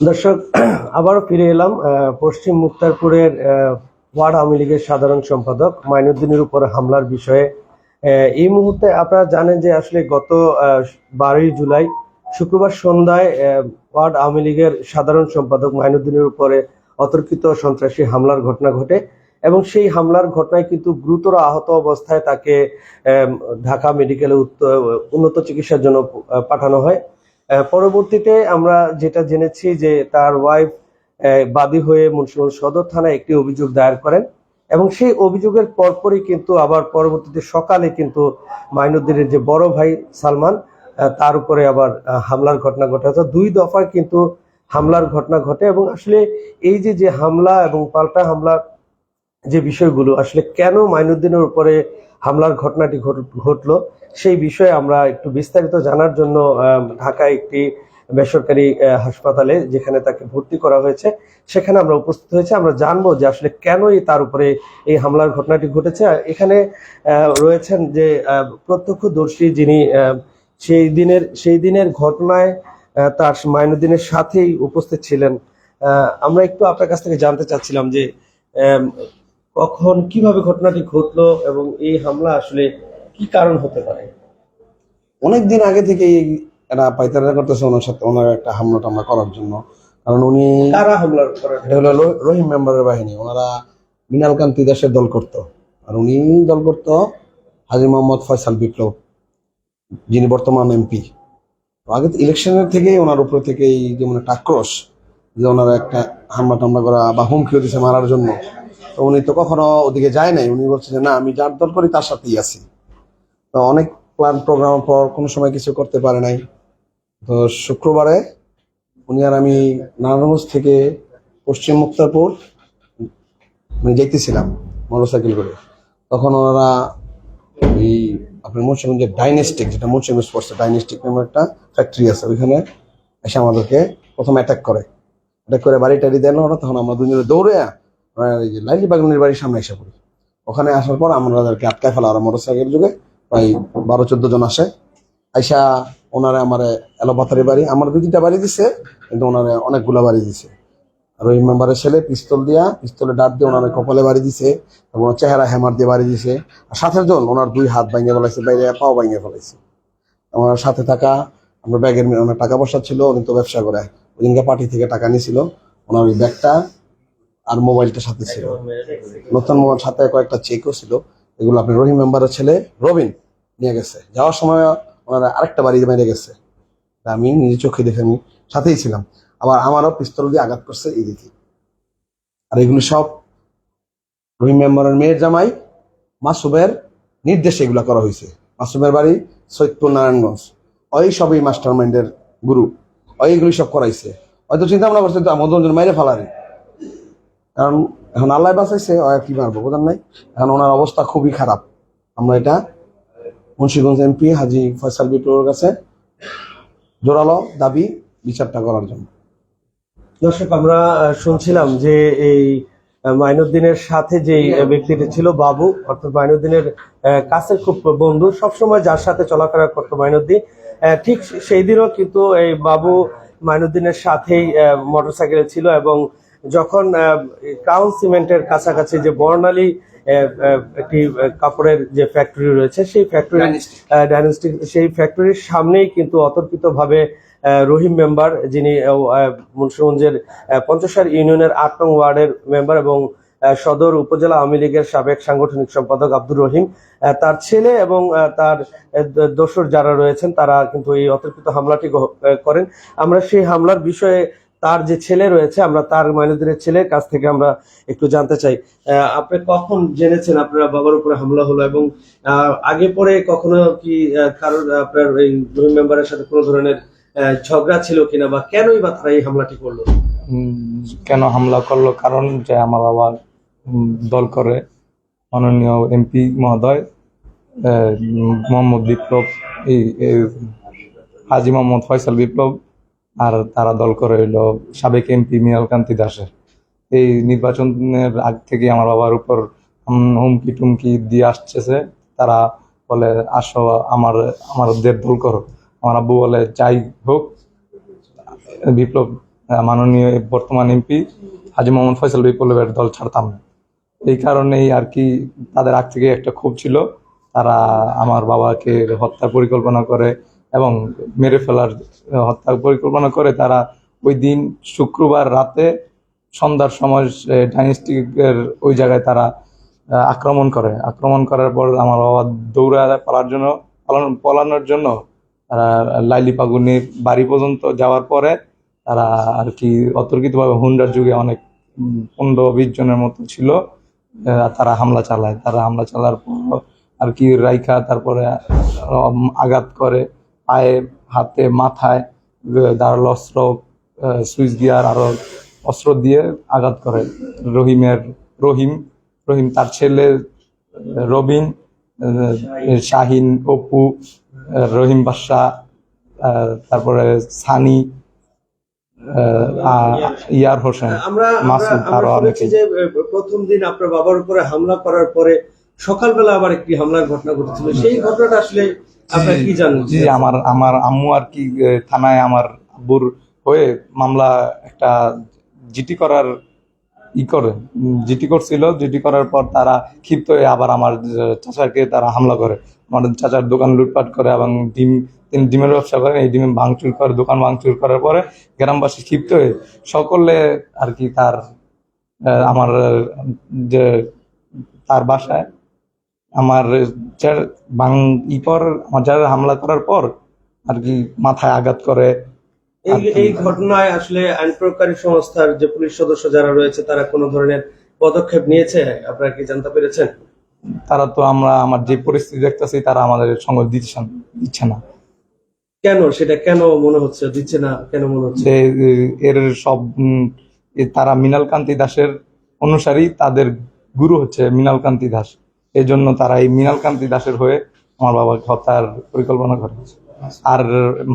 দর্শক, আবারও ফিরে এলাম পশ্চিম মুক্তারপুরের ওয়ার্ড আওয়ামী লীগের সাধারণ সম্পাদক মাইনুদ্দিনের উপর হামলার বিষয়ে। এই মুহূর্তে আপনারা জানেন যে আসলে গত বারোই জুলাই শুক্রবার সন্ধ্যায় ওয়ার্ড আওয়ামী লীগের সাধারণ সম্পাদক মাইনুদ্দিনের উপরে অতর্কিত সন্ত্রাসী হামলার ঘটনা ঘটে। এবং সেই হামলার ঘটনায় কিন্তু গুরুতর আহত অবস্থায় তাকে ঢাকা মেডিকেলে উন্নত চিকিৎসার জন্য পাঠানো হয়। পরবর্তীতে আমরা যেটা জেনেছি যে তার ওয়াইফ বাদী হয়ে মুন্সিগঞ্জ সদর থানায় একটি অভিযোগ দায়ের করেন এবং সেই অভিযোগের পরপরই কিন্তু আবার পরবর্তীতে সকালে কিন্তু মাইনুদ্দিনের যে বড় ভাই সালমান তার উপরে আবার হামলার ঘটনা ঘটে। অর্থাৎ দুই দফায় কিন্তু হামলার ঘটনা ঘটে এবং আসলে এই যে যে হামলা এবং পাল্টা হামলা যে বিষয়গুলো, আসলে কেন মাইনুদ্দিনের উপরে হামলার ঘটনাটি ঘট- ঘটলো, সেই বিষয়ে আমরা একটু বিস্তারিত জানার জন্য ঢাকায় একটি বেসরকারি হাসপাতালে যেখানে তাকে ভর্তি করা হয়েছে, সেখানে আমরা উপস্থিত হয়েছে। আমরা জানব যে আসলে কেনই তার উপরে এই হামলার ঘটনাটি ঘটেছে। এখানে রয়েছেন যে প্রত্যক্ষদর্শী যিনি সেই দিনের সেই দিনের ঘটনায় তার মাইনুদ্দিনের সাথেই উপস্থিত ছিলেন। আমরা একটু আপনার কাছ থেকে জানতে চাচ্ছিলাম যে কখন কীভাবে ঘটনাটি ঘটলো এবং এই হামলা আসলে কি কারণ হতে পারে? অনেক দিন আগে থেকেই এরা পাইতারা করতেছে ওনার সাথে ওনার একটা হামলা টামলা করার জন্য। কারণ উনি কারা হামলা এটা হলো রহিম মেম্বারের বাহিনী। ওনারা মিনাল কান্তি দাসের দল করত। আর উনি দল করত হাজি মোহাম্মদ ফয়সাল বিপ্লব যিনি বর্তমান এমপি। আগে ইলেকশনের থেকেই ওনার উপর থেকে এই যেমন একটা আক্রোশ যে ওনারা একটা হামলা টামলা করা বা হুমকিও দিছে মারার জন্য। তো উনি তো কখনো ওদিকে যায় নাই। উনি বলছে যে, না, আমি যার দল করি তার সাথেই আছি। তো অনেক প্ল্যান প্রোগ্রাম পর কোনো সময় কিছু করতে পারে নাই। তো শুক্রবারে উনি আর আমি নারায়ণগঞ্জ থেকে পশ্চিম মুক্তারপুর আমি দেখতেছিলাম মোটরসাইকেল করে। তখন ওনারা এই আপনার মুন্সিগঞ্জের ডাইনেস্টিক যেটা মুন্সিগঞ্জ পড়ছে ডাইনেস্টিক নামে একটা ফ্যাক্টরি আছে, ওইখানে এসে আমাদেরকে প্রথম অ্যাটাক করে। অ্যাটাক করে বাড়ি টাড়ি দেন ওরা, তখন আমরা দুজনে দৌড়ে লাইলি বাগানের বাড়ির সামনে এসে পড়ি। ওখানে আসার পর আমরা ওদেরকে আটকায় ফেলা ওরা মোটরসাইকেল যুগে। প্রায় বারো, চোদ্দ জন আসে। আইসা ওনারে আমার এলোপাথারি বাড়ি আমার দুই তিনটা বাড়ি দিছে, কিন্তু ওনারে অনেকগুলা বাড়ি দিছে। আর ওই মেম্বারের ছেলে পিস্তল দিয়া পিস্তলে ডাট দিয়ে ওনার কপালে বাড়ি দিছে, এবং চেহারা হ্যামার দিয়ে বাড়ি দিছে। আর সাথে জন, ওনার দুই হাত ভাঙিয়ে ফেলাইছে, বাইরে পাও ভাঙিয়ে ফেলাইছে। আমার সাথে থাকা, আমার ব্যাগের ওনার টাকা পয়সা ছিল, উনি তো ব্যবসা করে। ওই দিনকে পার্টি থেকে টাকা নিয়েছিল ওনার ওই ব্যাগটা আর মোবাইলটা সাথে ছিল। নতুন মোবাইল সাথে কয়েকটা চেকও ছিল। এগুলো আপনি রহিম মেম্বারের ছেলে রবিন নিয়ে গেছে। যাওয়ার সময় ওনারা আরেকটা বাড়ি মেরে গেছে। আমি নিজে চোখে দেখে আমি সাথেই ছিলাম। আবার আমারও পিস্তল দিয়ে আঘাত করছে এই দিকে। আর এগুলো সব রহিম মেম্বারের মেয়ের জামাই মাসুবের নির্দেশে এগুলো করা হয়েছে। মাসুমের বাড়ি সৈয়দপুর নারায়ণগঞ্জ। ওই সবই মাস্টার মাইন্ডের গুরু ওই এগুলি সব করাইছে। হয়তো চিন্তা ভাবনা করছে, তো আমাদের মাইরে ফেলারে। কারণ এখন আল্লাহ বাঁচাইছে আর কি মারবো বোঝার নাই। এখন ওনার অবস্থা খুবই খারাপ। আমরা এটা মুন্সিগঞ্জ এমপি হাজি ফয়সাল বিপ্লবের কাছে জোরালো দাবি, বিচারটা করার জন্য। দর্শক, আমরা শুনছিলাম যে এই মাইনুদ্দিনের সাথে যে ব্যক্তিটি ছিল বাবু, অর্থাৎ মাইনুদ্দিনের কাছের খুব বন্ধু, সবসময় যার সাথে চলাফেরা করতো মাইনুদ্দিন ঠিক সেই দিনও কিন্তু এই বাবু মাইনুদ্দিনের সাথেই মোটরসাইকেলে ছিল এবং যখন ক্রাউন সিমেন্টের কাছাকাছি যে বর্ণালী একটি কাপড়ের যে ফ্যাক্টরি রয়েছে সেই ফ্যাক্টরি ডাইনাস্টিক সেই ফ্যাক্টরির সামনেই কিন্তু অতর্কিতভাবে রহিম মেম্বার যিনি মুন্সিগঞ্জের পঞ্চসার ইউনিয়নের আট নং ওয়ার্ডের মেম্বার এবং সদর উপজেলা আওয়ামী লীগের সাবেক সাংগঠনিক সম্পাদক আব্দুর রহিম তার ছেলে এবং তার দোসর যারা রয়েছেন তারা কিন্তু এই অতর্কিত হামলাটি করেন। আমরা সেই হামলার বিষয়ে তার যে ছেলে রয়েছে আমরা তার মাইনুদ্দিনের ছেলের কাছ থেকে আমরা একটু জানতে চাই। আপনি কখন জেনেছেন আপনার বাবার উপরে হামলা হলো এবং আগে পরে কখনো কি কারোর আপনার এই রহিম মেম্বারের সাথে কোনো ধরনের ঝগড়া ছিল কিনা বা কেনই বা তারা এই হামলাটি করল? কেন হামলা করল? কারণ যে আমার বাবা উম, দল করে মাননীয় এমপি মহোদয় মোহাম্মদ বিপ্লব এই হাজি মোহাম্মদ ফয়সাল বিপ্লব আর তারা দল করে হইল সাবেক এমপি মিনাল কান্তি দাসের। এই নির্বাচনের আগ থেকে আমার বাবার উপর হুমকি টুমকি দিয়ে আসছে তারা বলে, আসো, আমার, আমাদের দল করো। আমার আব্বু বলে, যাই হোক। বিপ্লব মাননীয় বর্তমান এমপি হাজি মোহাম্মদ ফয়সাল বিপ্লবের দল ছাড়তাম না। এই কারণেই আর কি তাদের আগ থেকে একটা ক্ষোভ ছিল। তারা আমার বাবাকে হত্যার পরিকল্পনা করে এবং মেরে ফেলার আহ, হত্যার পরিকল্পনা করে তারা ওই দিন শুক্রবার রাতে সন্ধ্যার সময় ডাইনিস্টিকের ওই জায়গায় তারা আক্রমণ করে। আক্রমণ করার পর আমার বাবা দৌড়া পালার জন্য পালানো- পলানোর জন্য তারা লাইলি পাগুনির বাড়ি পর্যন্ত যাওয়ার পরে তারা আর কি অতর্কিতভাবে হুন্ডার যুগে অনেক পনেরো বিশ জনের মতো ছিল তারা হামলা চালায়। তারা হামলা চালার পর আর কি রাইখা তারপরে আঘাত করে। পায়ে হাতে মাথায় ধারালো অস্ত্র সুইচ গিয়ার আরও অস্ত্র দিয়ে আঘাত করে। রহিমের রহিম রহিম তার ছেলে রবিন শাহিন অপু রহিম বাদশাহ তারপরে সানি ইয়ার হোসেন আমরা আমরা মাসুদ আরও অনেকে প্রথম দিন আপনার বাবার উপরে হামলা করার পরে সকালবেলা আবার একটি হামলার ঘটনা ঘটেছিল। সেই ঘটনাটা আসলে আপনারা কি জানেন জি আমার আমার আম্মু আর কি থানায় আমার আব্বুর হয়ে মামলা একটা জিটি করার ই করে জিটি করছিল। জিটি করার পর তারা ক্ষিপ্ত হয়ে আবার আমার চাচাকে তারা হামলা করে। আমার চাচার দোকান লুটপাট করে এবং ডিম তিনি ডিমের ব্যবসা করেন এই ডিমে ভাঙচুর করে দোকান ভাঙচুর করার পরে গ্রামবাসী ক্ষিপ্ত হয়ে সকলে আর কি তার আমার যে তার বাসায় আমার যার বাং ই পর আমার যারা হামলা করার পর আর কি মাথায় আঘাত করে এই এই ঘটনায় আসলে আইন প্রয়োগকারী সংস্থার যে পুলিশ সদস্য যারা রয়েছে তারা কোনো ধরনের পদক্ষেপ নিয়েছে? আপনারা কি জানতে পেরেছেন? তারা তো আমরা আমার যে পরিস্থিতি দেখতেছি তারা আমাদের সঙ্গ দিচ্ছে না- দিচ্ছে না। কেন? সেটা কেন মনে হচ্ছে? দিচ্ছে না? কেন মনে হচ্ছে? এর সব তারা মৃণাল কান্তি দাসের অনুসারী তাদের গুরু হচ্ছে মৃণাল কান্তি দাস। এই জন্য তারা এই মৃণাল কান্তি দাসের হয়ে আমার বাবাকে হত্যার পরিকল্পনা করে। আর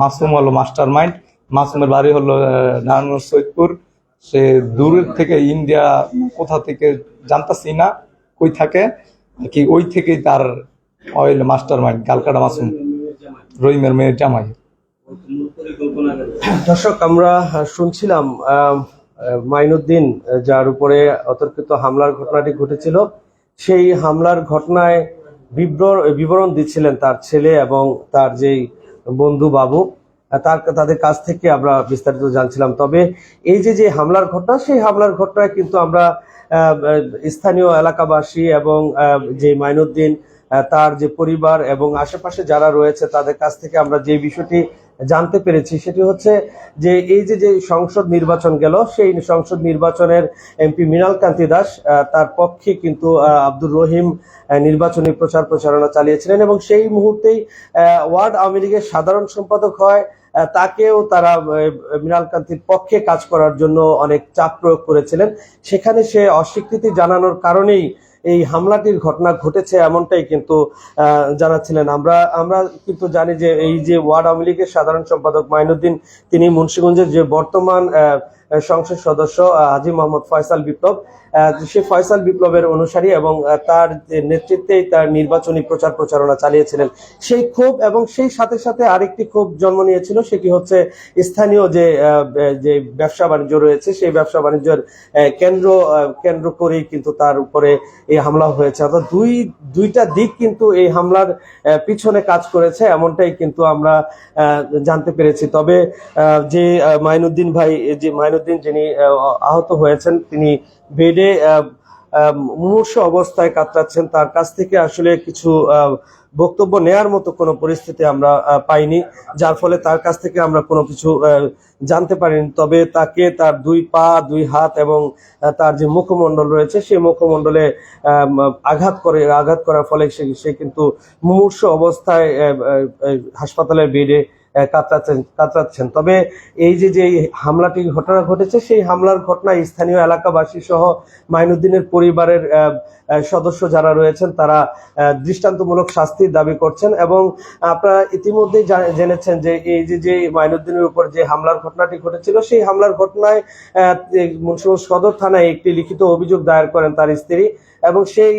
মাসুম হলো মাস্টার মাইন্ড মাসুমের বাড়ি হলো আহ, নারায়ণগঞ্জ সৈয়দপুর। সে দূরের থেকে ইন্ডিয়া কোথা থেকে জানতাছি না কই থাকে। কি ওই থেকেই তার অয়েল মাস্টার মাইন্ড গালকাটা মাসুম রহিমের মেয়ের জামাই। দর্শক আমরা শুনছিলাম মাইনুদ্দিন যার উপরে অতর্কিত হামলার ঘটনাটি ঘটেছিল। সেই হামলার ঘটনায় বিবরণ দিচ্ছিলেন তার ছেলে এবং তার যেই বন্ধু বাবু। তার, তাদের কাছ থেকে আমরা বিস্তারিত জানছিলাম। তবে এই যে যে হামলার ঘটনা, সেই হামলার ঘটনায় কিন্তু আমরা স্থানীয় এলাকাবাসী এবং যে মাইনুদ্দিন তার যে পরিবার এবং আশেপাশে যারা রয়েছে, তাদের কাছ থেকে আমরা যে বিষয়টি জানতে পেরেছি, সেটি হচ্ছে যে এই যে যে সংসদ নির্বাচন গেল, সেই সংসদ নির্বাচনের এমপি মৃণাল কান্তি দাস তার পক্ষে কিন্তু আব্দুর রহিম নির্বাচনী প্রচার প্রচারণা চালিয়েছিলেন এবং সেই মুহূর্তেই ওয়ার্ড আওয়ামী লীগের সাধারণ সম্পাদক হয় তাকেও তারা মৃণাল কান্তির পক্ষে কাজ করার জন্য অনেক চাপ প্রয়োগ করেছিলেন। সেখানে সে অস্বীকৃতি জানানোর কারণেই এই হামলাটির ঘটনা ঘটেছে এমনটাই কিন্তু জানাচ্ছিলেন। আমরা আমরা কিন্তু জানি যে এই যে ওয়ার্ড আওয়ামী লীগের সাধারণ সম্পাদক মাইনুদ্দিন, তিনি মুন্সীগঞ্জের যে বর্তমান সংসদ সদস্য হাজি মোহাম্মদ ফয়সাল বিপ্লব সে ফয়সাল বিপ্লবের অনুসারী এবং তার যে নেতৃত্বেই তার নির্বাচনী প্রচার প্রচারণা চালিয়েছিলেন। সেই ক্ষোভ এবং সেই সাথে সাথে আরেকটি ক্ষোভ জন্ম নিয়েছিল সেটি হচ্ছে স্থানীয় যে যে ব্যবসা বাণিজ্য রয়েছে সেই ব্যবসা বাণিজ্যের কেন্দ্র কেন্দ্র করেই কিন্তু তার উপরে এই হামলা হয়েছে। অর্থাৎ দুই দুইটা দিক কিন্তু এই হামলার পিছনে কাজ করেছে এমনটাই কিন্তু আমরা জানতে পেরেছি। তবে যে মাইনুদ্দিন ভাই যে মাইনুদ্দিন যিনি আহ, আহত হয়েছেন তিনি বেডে আহ, মুমূর্ষ অবস্থায় কাতরাচ্ছেন তার কাছ থেকে আসলে কিছু বক্তব্য নেয়ার মতো কোনো পরিস্থিতি আমরা পাইনি। যার ফলে তার কাছ থেকে আমরা কোনো কিছু জানতে পারিনি। তবে তাকে তার দুই পা দুই হাত এবং তার যে মুখমণ্ডল রয়েছে সেই মুখমণ্ডলে আঘাত করে আঘাত করার ফলে সে কিন্তু মুমূর্ষ অবস্থায় হাসপাতালের বেডে কাতরাচ্ছেন কাতরাচ্ছেন। তবে এই যে যে হামলাটি ঘটনা ঘটেছে, সেই হামলার ঘটনায় স্থানীয় এলাকাবাসী সহ মাইনুদ্দিনের পরিবারের সদস্য যারা রয়েছেন, তারা দৃষ্টান্তমূলক শাস্তির দাবি করছেন এবং আপনারা ইতিমধ্যেই জেনেছেন যে এই যে যে মাইনুদ্দিনের উপর যে হামলার ঘটনাটি ঘটেছিল, সেই হামলার ঘটনায় মুন্সিগঞ্জ সদর থানায় একটি লিখিত অভিযোগ দায়ের করেন তার স্ত্রী এবং সেই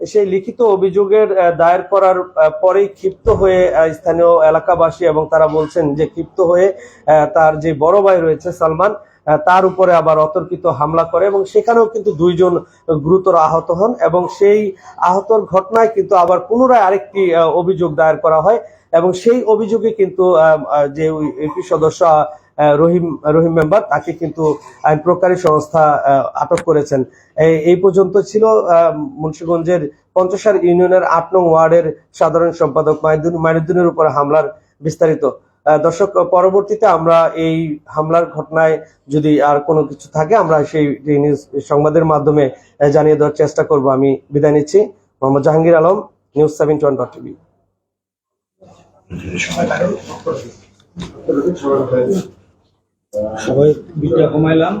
সেই লিখিত অভিযোগের দায়ের করার পরেই ক্ষিপ্ত হয়ে স্থানীয় এলাকাবাসী এবং তারা বলছেন যে ক্ষিপ্ত হয়ে তার যে বড় ভাই রয়েছে সালমান তার উপরে আবার অতর্কিত হামলা করে এবং সেখানেও কিন্তু দুইজন গুরুতর আহত হন এবং সেই আহতর ঘটনায় কিন্তু আবার পুনরায় আরেকটি অভিযোগ দায়ের করা হয় এবং সেই অভিযোগে কিন্তু যে ইউপি সদস্য রহিম রহিম মেম্বার, তাকে কিন্তু আইন প্রকারী সংস্থা আটক করেছেন। এই- পর্যন্ত ছিল মুন্সিগঞ্জের পঞ্চসার ইউনিয়নের আট নং ওয়ার্ডের সাধারণ সম্পাদক মাইনুদ্দিন মাইনুদ্দিনের উপর হামলার বিস্তারিত। দর্শক, পরবর্তীতে আমরা এই হামলার ঘটনায় যদি আর কোনো কিছু থাকে, আমরা সেই নিউজ সংবাদের মাধ্যমে জানিয়ে দেওয়ার চেষ্টা করব। আমি বিদায় নিচ্ছি। Mohammad Jahangir Alam, news seven twenty TV. সবাই বিটা কমাইলাম